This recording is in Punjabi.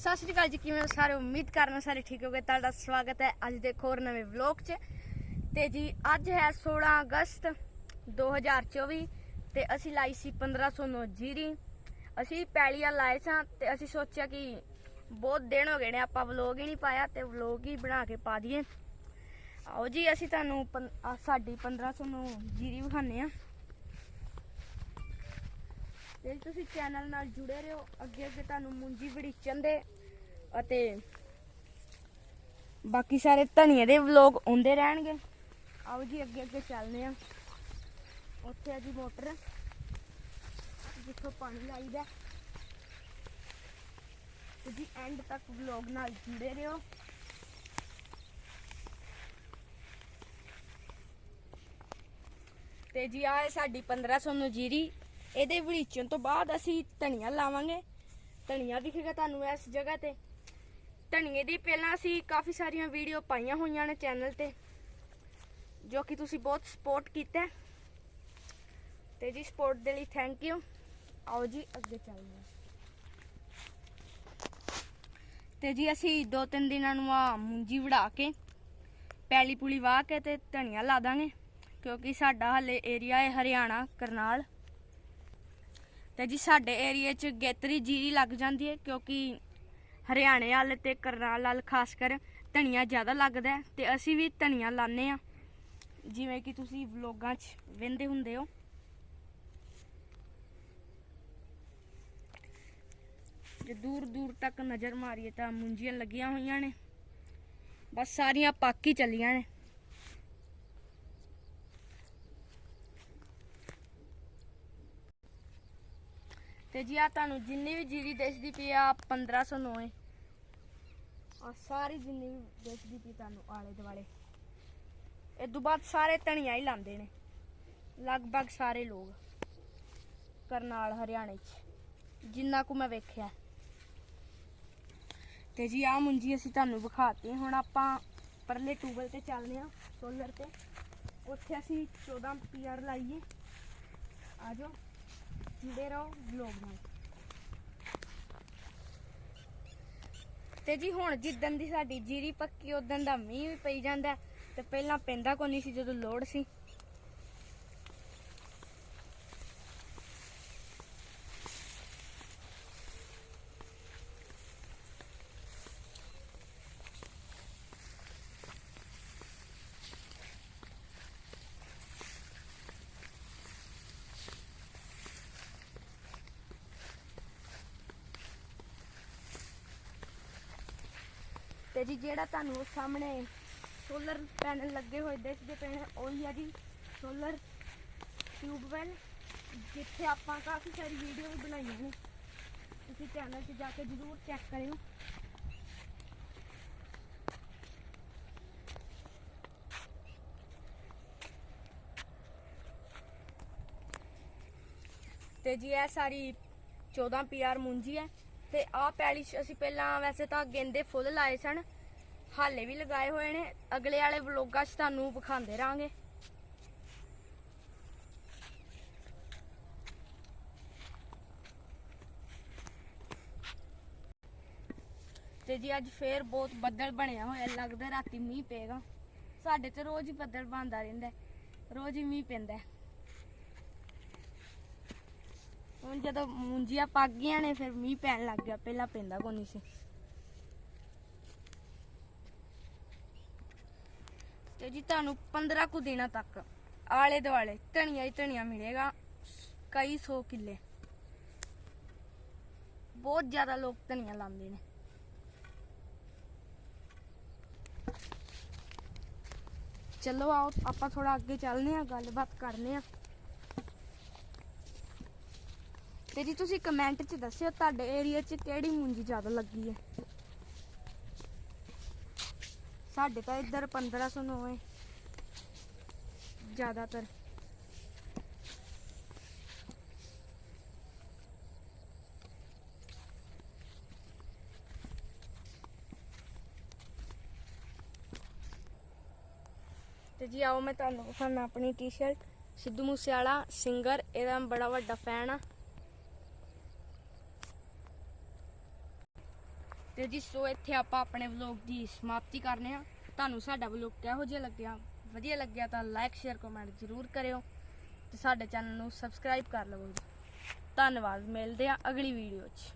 ਸਤਿ ਸ਼੍ਰੀ ਅਕਾਲ ਜੀ, ਕਿਵੇਂ ਹੋ ਸਾਰੇ? ਉਮੀਦ ਕਰਨਾ ਸਾਰੇ ਠੀਕ ਹੋਗੇ। ਤੁਹਾਡਾ ਸਵਾਗਤ ਹੈ ਅੱਜ ਦੇ ਇੱਕ ਹੋਰ ਨਵੇਂ ਵਲੌਗ 'ਚ। ਤੇ ਜੀ, ਅੱਜ ਹੈ 16 ਅਗਸਤ 2024 ਤੇ ਅਸੀਂ ਲਾਈ ਸੀ 1509 ਜੀਰੀ। ਅਸੀਂ ਪੈਲੀਆਂ ਲਾਏ ਸਾਂ ਤੇ ਅਸੀਂ ਸੋਚਿਆ ਕਿ ਬਹੁਤ ਦਿਨ ਹੋ ਗਏ ਨੇ, ਆਪਾਂ ਵਲੌਗ ਹੀ ਨਹੀਂ ਪਾਇਆ ਤੇ ਵਲੌਗ ਹੀ ਬਣਾ ਕੇ ਪਾ ਦਈਏ। ਆਓ ਜੀ, ਅਸੀਂ ਤੁਹਾਨੂੰ ਪੰ- ਆਹ ਸਾਡੀ 1509 ਜੀਰੀ ਵਿਖਾਣੇ ਆ ਤੇ ਤੁਸੀਂ ਚੈਨਲ ਨਾਲ ਜੁੜੇ ਰਹੋ। ਅੱਗੇ ਅੱਗੇ ਤੁਹਾਨੂੰ ਮੁੰਜੀ ਵੜੀਚਣ ਦੇ ਅਤੇ ਬਾਕੀ ਸਾਰੇ ਧਨੀਏ ਦੇ ਵਲੌਗ ਆਉਂਦੇ ਰਹਿਣਗੇ। ਆਓ ਜੀ, ਅੱਗੇ ਅੱਗੇ ਚੱਲਦੇ ਆ ਉੱਥੇ ਆ ਜੀ ਮੋਟਰ। ਜਿੱਥੋਂ ਪਾਣੀ ਲਾਈਦਾ। ਤੇ ਜੀ ਐਂਡ ਤੱਕ ਵਲੌਗ ਨਾਲ ਜੁੜੇ ਰਹੋ। ਤੇ ਜੀ ਆ ਹੈ ਸਾਡੀ 1500 ਨੂੰ ਜੀਰੀ ਇਹਦੇ ਵੜੀਚਣ ਤੋਂ ਬਾਅਦ ਅਸੀਂ ਧਨੀਆ ਲਾਵਾਂਗੇ। ਧਨੀਆ ਦਿਖੇਗਾ ਤੁਹਾਨੂੰ ਇਸ ਜਗ੍ਹਾ ਤੇ। ਧਨੀਏ ਦੀ ਪਹਿਲਾਂ ਅਸੀਂ ਕਾਫੀ ਸਾਰੀਆਂ ਵੀਡੀਓ ਪਾਈਆਂ ਹੋਈਆਂ ਨੇ ਚੈਨਲ ਤੇ, ਜੋ ਕਿ ਤੁਸੀਂ ਬਹੁਤ ਸਪੋਰਟ ਕੀਤਾ। ਹੈ। ਤੇ ਜੀ ਸਪੋਰਟ ਦੇ ਲਈ ਥੈਂਕ ਯੂ ਆਓ ਜੀ ਅੱਗੇ ਚੱਲਦੇ ਹਾਂ। ਤੇ ਜੀ ਅਸੀਂ ਦੋ ਤਿੰਨ ਦਿਨਾਂ ਨੂੰ ਆ ਮੁੰਜੀ ਵੜਾ ਕੇ ਪੈਲੀ ਪੁਲੀ ਵਾਹ ਕੇ ਤੇ ਧਨੀਆ ਲਾ ਦਾਂਗੇ, ਕਿਉਂਕਿ ਸਾਡਾ ਹਲੇ ਏਰੀਆ ਹੈ ਹਰਿਆਣਾ, ਕਰਨਾਲ। ਤੇ ਜੀ ਸਾਡੇ ਏਰੀਆ 'ਚ ਗੇਤਰੀ ਜੀਰੀ ਲੱਗ ਜਾਂਦੀ ਹੈ, ਕਿਉਂਕਿ ਹਰਿਆਣੇ ਵਾਲ ਤੇ ਕਰਨਾਲ ਵਾਲ ਖਾਸ ਕਰ ਧਨੀਆ ਜ਼ਿਆਦਾ ਲੱਗਦਾ ਹੈ ਤੇ ਅਸੀਂ ਵੀ ਧਨੀਆ ਲਾਣੇ ਆ ਜਿਵੇਂ ਕਿ ਤੁਸੀਂ ਵਲੋਗਾਂ 'ਚ ਵੇਂਦੇ ਹੁੰਦੇ ਹੋ। ਜੇ ਦੂਰ ਦੂਰ ਤੱਕ ਨਜ਼ਰ ਮਾਰੀਏ ਤਾਂ ਮੁੰਜੀਆਂ ਲੱਗੀਆਂ ਹੋਈਆਂ ਨੇ। ਬਸ ਸਾਰੀਆਂ ਪੱਕ ਹੀ ਚੱਲੀਆਂ ਨੇ। ਤੇ ਜੀ ਆ ਤੁਹਾਨੂੰ ਜਿੰਨੀ ਵੀ ਜੀਰੀ ਦਿਸਦੀ ਪਈ ਆ 1509 ਹੈ ਆ ਸਾਰੀ ਜਿੰਨੀ ਵੀ ਦਿਸਦੀ ਪਈ ਤੁਹਾਨੂੰ ਆਲੇ ਦੁਆਲੇ। ਇਹ ਤੋਂ ਬਾਅਦ ਸਾਰੇ ਧਨੀਆ ਹੀ ਲਾਉਂਦੇ ਨੇ। ਲਗਭਗ ਸਾਰੇ ਲੋਕ। ਕਰਨਾਲ, ਹਰਿਆਣੇ ਚ। ਜਿੰਨਾ ਕੁ ਮੈਂ ਵੇਖਿਆ। ਤੇ ਜੀ ਆ ਮੁੰਜੀ ਅਸੀਂ ਤੁਹਾਨੂੰ ਵਿਖਾਤੀ। ਹੁਣ ਆਪਾਂ ਪਰਲੇ ਟੂਬਲ ਤੇ ਚੱਲਦੇ ਆ ਸੋਲਰ ਤੇ। ਉੱਥੇ ਅਸੀਂ 14 ਪੀਆਰ ਲਾਈਏ। ਆ ਜਾਓ। ਜੁੜੇ ਰਹੋ ਵਲੌਗ ਨਾਲ ਤੇ ਜੀ ਹੁਣ ਜਿੱਦਣ ਦੀ ਸਾਡੀ ਜੀਰੀ ਪੱਕੀ ਉਦੋਂ ਦਾ ਮੀਂਹ ਵੀ ਪਈ ਜਾਂਦਾ ਤੇ ਪਹਿਲਾਂ ਪੈਂਦਾ ਕੋਈ ਨਹੀਂ ਸੀ ਜਦੋਂ ਲੋੜ ਸੀ। ਤੇ ਜੀ, ਜਿਹੜਾ ਤੁਹਾਨੂੰ ਸਾਹਮਣੇ ਸੋਲਰ ਪੈਨਲ ਲੱਗੇ ਹੋਏ ਦਿਖਦੇ ਪਏ ਨੇ, ਉਹੀ ਆ ਜੀ ਸੋਲਰ ਟਿਊਬਵੈਲ ਜਿੱਥੇ ਆਪਾਂ ਕਾਫੀ ਸਾਰੀ ਵੀਡੀਓ ਵੀ ਬਣਾਈਆਂ ਨੇ। ਤੁਸੀਂ ਚੈਨਲ 'ਤੇ ਜਾ ਕੇ ਜ਼ਰੂਰ ਚੈੱਕ ਕਰਿਓ। ਤੇ ਜੀ, ਇਹ ਸਾਰੀ 14 ਪੀਆਰ ਮੁੰਜੀ ਹੈ। ਤੇ ਆਹ ਪੈਲੀ 'ਚ ਅਸੀਂ ਪਹਿਲਾਂ ਵੈਸੇ ਤਾਂ ਗੇਂਦੇ ਫੁੱਲ ਲਾਏ ਸਨ। ਹਾਲੇ ਵੀ ਲਗਾਏ ਹੋਏ ਨੇ। ਅਗਲੇ ਵਾਲੇ ਵਲੋਗਾਂ 'ਚ ਤੁਹਾਨੂੰ ਵਿਖਾਉਂਦੇ ਰਾਂਗੇ। ਤੇ ਜੀ ਅੱਜ ਫੇਰ ਬਹੁਤ ਬੱਦਲ ਬਣਿਆ ਹੋਇਆ। ਲੱਗਦਾ ਰਾਤੀ ਮੀਂਹ ਪਏਗਾ। ਸਾਡੇ ਤੇ ਰੋਜ਼ ਹੀ ਬੱਦਲ ਬਣਦਾ ਰਹਿੰਦਾ। ਰੋਜ਼ ਹੀ ਮੀਂਹ ਪੈਂਦਾ ਹੈ। ਹੁਣ ਜਦੋਂ ਮੁੰਜੀਆਂ ਪੱਕ ਗਈਆਂ ਨੇ, ਫਿਰ ਮੀਂਹ ਪੈਣ ਲੱਗ ਗਿਆ। ਪਹਿਲਾਂ ਪੈਂਦਾ ਕੋਈ ਨਹੀਂ ਸੀ। ਤੇ ਜੀ ਤੁਹਾਨੂੰ 15 ਕੁ ਦਿਨਾਂ ਤੱਕ ਆਲੇ ਦੁਆਲੇ ਧਣੀਆਂ ਹੀ ਧਣੀਆਂ ਮਿਲੇਗਾ, ਕਈ ਸੌ ਕਿੱਲੇ। ਬਹੁਤ ਜ਼ਿਆਦਾ ਲੋਕ ਧਨੀਆ ਲਾਉਂਦੇ ਨੇ। ਚਲੋ ਆਓ, ਆਪਾਂ ਥੋੜਾ ਅੱਗੇ ਚੱਲਨੇ ਆ ਗੱਲਬਾਤ ਕਰਨੇ ਆ ਤੇ ਜੀ ਤੁਸੀਂ ਕਮੈਂਟ 'ਚ ਦੱਸਿਓ ਤੁਹਾਡੇ ਏਰੀਆ 'ਚ ਕਿਹੜੀ ਮੂੰਜੀ ਜ਼ਿਆਦਾ ਲੱਗੀ ਹੈ। ਸਾਡੇ ਤਾਂ ਇੱਧਰ 1509 ਹੈ ਜ਼ਿਆਦਾਤਰ। ਤੇ ਜੀ ਆਓ ਮੈਂ ਤੁਹਾਨੂੰ ਵਿਖਾਉਣਾ ਆਪਣੀ ਟੀ-ਸ਼ਰਟ ਸਿੱਧੂ ਮੂਸੇਵਾਲਾ ਸਿੰਗਰ ਇਹਦਾ ਬੜਾ ਵੱਡਾ ਫੈਨ ਆ ਤੇ ਜੀ, ਸੋ ਇੱਥੇ ਆਪਾਂ ਆਪਣੇ ਵਲੌਗ ਦੀ ਸਮਾਪਤੀ ਕਰਨੇ ਆ ਤੁਹਾਨੂੰ ਸਾਡਾ ਵਲੌਗ ਕਿਹੋ ਜਿਹਾ ਲੱਗਿਆ? ਵਧੀਆ ਲੱਗਿਆ ਤਾਂ ਲਾਈਕ ਸ਼ੇਅਰ ਕਮੈਂਟ ਜ਼ਰੂਰ ਕਰਿਓ ਤੇ ਸਾਡੇ ਚੈਨਲ ਨੂੰ ਸਬਸਕ੍ਰਾਈਬ ਕਰ ਲਵੋ ਜੀ। ਧੰਨਵਾਦ, ਮਿਲਦੇ ਆ ਅਗਲੀ ਵੀਡੀਓ 'ਚ।